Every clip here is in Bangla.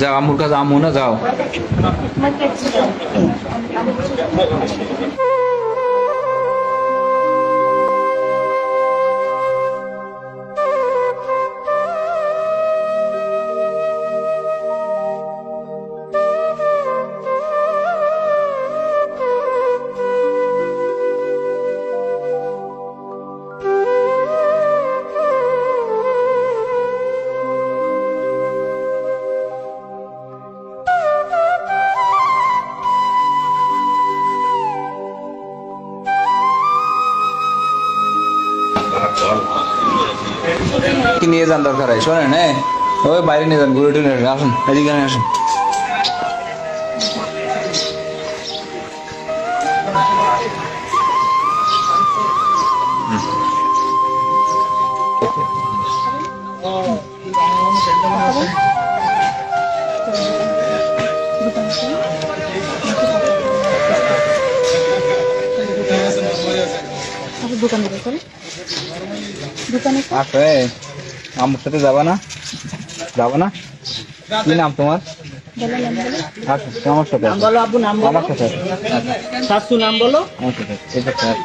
যাও আম্মুর কাছে আম্মু না যাও। কি নিয়ে যান দরকার হয়? শোনেন হ্যাঁ ওই বাইরে নিয়ে যান, ঘুরে টুরে আসুন এদিকে আসুন। আচ্ছা দোকান দোকানে আসে আম্মুর সাথে যাবা না? যাবা না? কি নাম তোমার? বলো নাম বলো আচ্ছা আমার সাথে আসো। বলো আব্বু নাম বলো। আমার সাথে শাশু নাম বলো। আমার সাথে আসো। স্যার।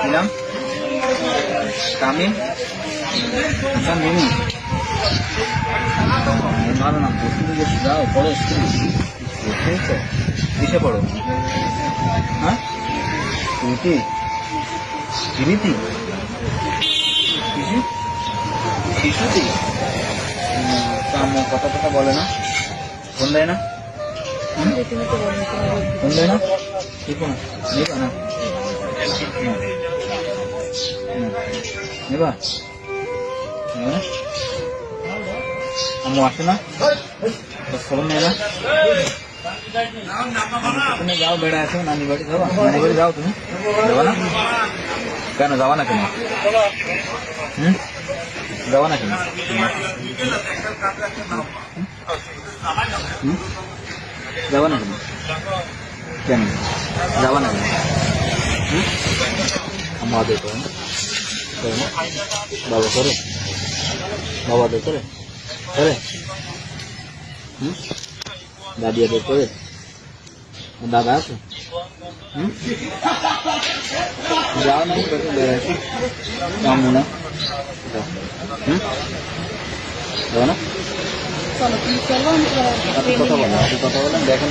কি নাম? হাসান মিমি ভালো নাম প্রস্তুতি করছি যাও পড়ো স্কুল বুঝতে কিসে পড়ো হ্যাঁ রীতি রীতি শিশু শিশুতি কাম কথা কথা বলে না ফোন দেয় না ফোন দেয় না ঠিক না না। নেবা নেবা না? আম্মু আসে না তোর খবর নেয় না তুমি যাও বেড়া আসো নানি বাড়ি যাও নানি বাড়ি যাও তুমি যাবা না কেন যাবা না কেন হুম যাবা না কেন হুম? যাবা না কেন কেন যাবা না কেন হুম? আম্মা আদর করে না? করে না? বাবা করে বাবা আদর করে করে হুম দাদি আদর করে দাদা আছে হুম যাও না একটু বেড়াচ্ছি কামু না যাও। হুম যাও না চলো তুমি চলো আমি তোমার আপনি কথা বলেন আপনি কথা বলেন দেখেন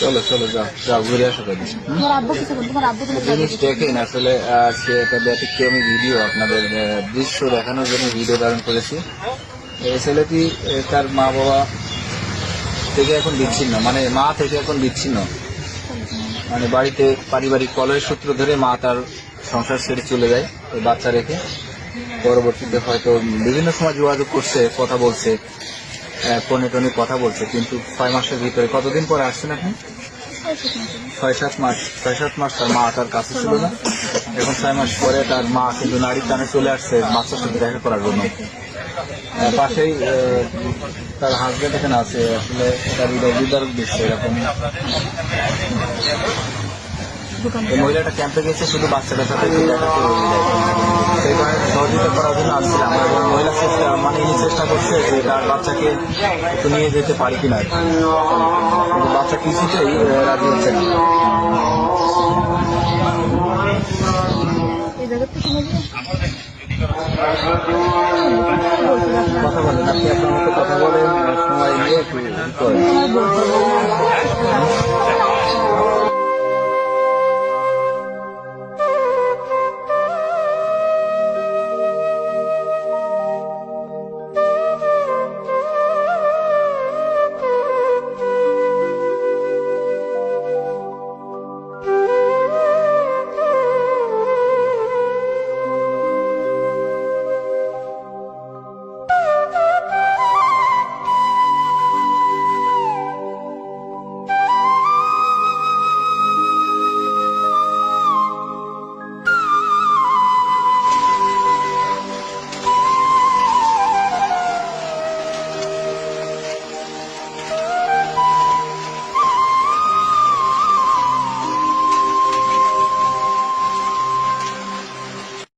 চলো চলো যাও যাও ঘুরে আসো কদিন আসলে সে একটা ব্যতিক্রমী ভিডিও আপনাদের দৃশ্য দেখানোর জন্য ভিডিও ধারণ করেছি। এই ছেলেটি তার মা বাবা থেকে এখন বিচ্ছিন্ন মানে মা থেকে এখন বিচ্ছিন্ন। মানে বাড়িতে পারিবারিক কলহের সূত্র ধরে মা তার সংসার ছেড়ে চলে যায় ওই বাচ্চা রেখে। পরবর্তীতে হয়তো বিভিন্ন সময় যোগাযোগ করছে, কথা বলছে ফোনে টোনে কথা বলছে, কিন্তু ছয় মাসের ভিতরে কতদিন পরে আসছেন আপনি? ছয় সাত মাস, ছয় সাত মাস তার মা তার কাছে ছিল না। এখন ছয় মাস পরে তার মা কিন্তু নারীর টানে চলে আসছে বাচ্চার সাথে দেখা করার জন্য। পাশেই তার হাজবেন্ড এখানে আছে, আসলে তার হৃদয় বিদারক দিচ্ছে এরকম। মহিলাটা ক্যাম্পে গেছে শুধু বাচ্চাটার সাথে সেই সহযোগিতা করার জন্য আসছিলাম। ওই মহিলা মানে ইনি চেষ্টা করছে যে তার বাচ্চাকে একটু নিয়ে যেতে পারি কিনা। কিন্তু বাচ্চা কিছুতেই রাজি হচ্ছে না। এই কথা বলেন, আপনি আপনার মতো কথা বলেন, সময় নিয়ে একটু